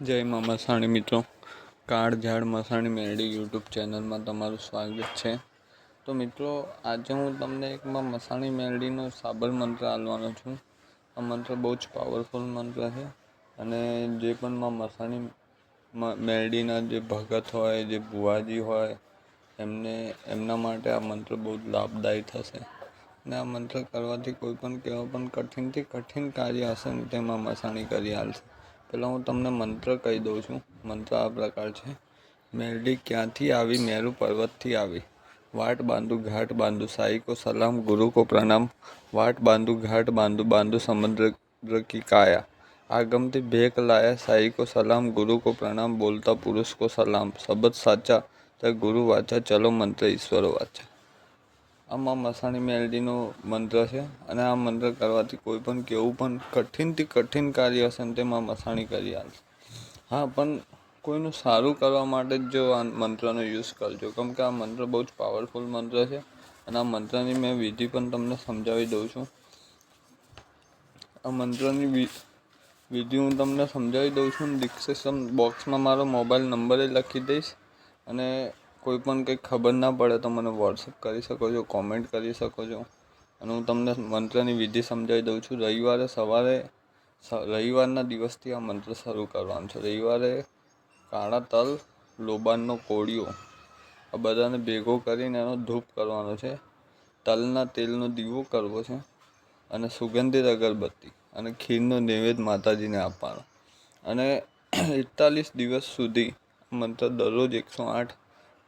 જય મા મસાણી મિત્રો. કાળ ઝાડ મસાણી મેરડી યુટ્યુબ ચેનલમાં તમારું સ્વાગત છે. તો મિત્રો, આજે હું તમને એક મસાણી મેરડીનો સાબર મંત્ર આલવાનો છું. આ મંત્ર બહુ જ પાવરફુલ મંત્ર છે અને જે પણ માં મસાણી મેરડીના જે ભગત હોય, જે ભુવાજી હોય, એમને, એમના માટે આ મંત્ર બહુ જ લાભદાયી થશે. અને આ મંત્ર કરવાથી કોઈ પણ કેવા પણ કઠિનથી કઠિન કાર્ય હશે ને તેમાં મસાણી કરી હાલશે પહેલાં હું તમને મંત્ર કહી દઉં છું. મંત્ર આ પ્રકાર છે. મેરડી ક્યાંથી આવી? મેરુ પર્વતથી આવી. વાટ બાંધુ ઘાટ બાંધુ. સાઈ કો સલામ, ગુરુ કો પ્રણામ. વાટ બાંધુ ઘાટ બાંધુ બાંધુ સમુદ્ર કી કાયા. આગમથી ભેક લાયા. સાઈ કો સલામ, ગુરુ કો પ્રણામ. બોલતા પુરુષ કો સલામ. શબ્દ સાચા. તો ગુરુ વાચા. ચલો મંત્ર ઈશ્વર વાચા. આમાં મસાણી મેલડીનો મંત્ર છે અને આ મંત્ર કરવાથી કોઈ પણ કેવું પણ કઠિનથી કઠિન કાર્ય હશે ને તેમાં મસાણી કરી આવશે હા, પણ કોઈનું સારું કરવા માટે જ જો આ મંત્રનો યુઝ કરજો. કેમ કે આ મંત્ર બહુ જ પાવરફુલ મંત્ર છે અને આ મંત્રની મેં વિધિ પણ તમને સમજાવી દઉં છું. આ મંત્રની વિધિ હું તમને સમજાવી દઉં છું ડિસ્ક્રિપ્શન બોક્સમાં મારો મોબાઈલ નંબર લખી દઈશ અને કોઈ પણ કંઈક ખબર ના પડે તો મને વોટ્સઅપ કરી શકો છો કોમેન્ટ કરી શકો છો. અને હું તમને મંત્રની વિધિ સમજાવી દઉં છું. રવિવારે સવારે રવિવારના દિવસથી આ મંત્ર શરૂ કરવાનો છે. રવિવારે કાળા તલ, લોબાનનો કોળિયો, આ બધાને ભેગો કરીને એનો ધૂપ કરવાનો છે. તલના તેલનો દીવો કરવો છે અને સુગંધિત અગરબત્તી અને ખીરનો નૈવેદ્ય માતાજીને આપવાનો. અને એકતાલીસ દિવસ સુધી મંત્ર દરરોજ એકસો આઠ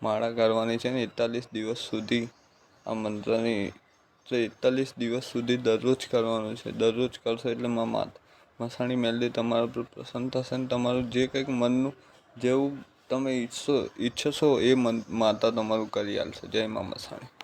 માળા કરવાની છે ને એકતાલીસ દિવસ સુધી આ મંત્રની તો એકતાલીસ દિવસ સુધી દરરોજ કરવાનું છે. દરરોજ કરશો એટલે મા માત મસાણી મેલડી તમારા પર પ્રસન્ન થશે ને તમારું જે કંઈક મનનું જેવું તમે ઈચ્છો, ઈચ્છશો એ મન માતા તમારું કરી આલશે. જય મા મસાણી.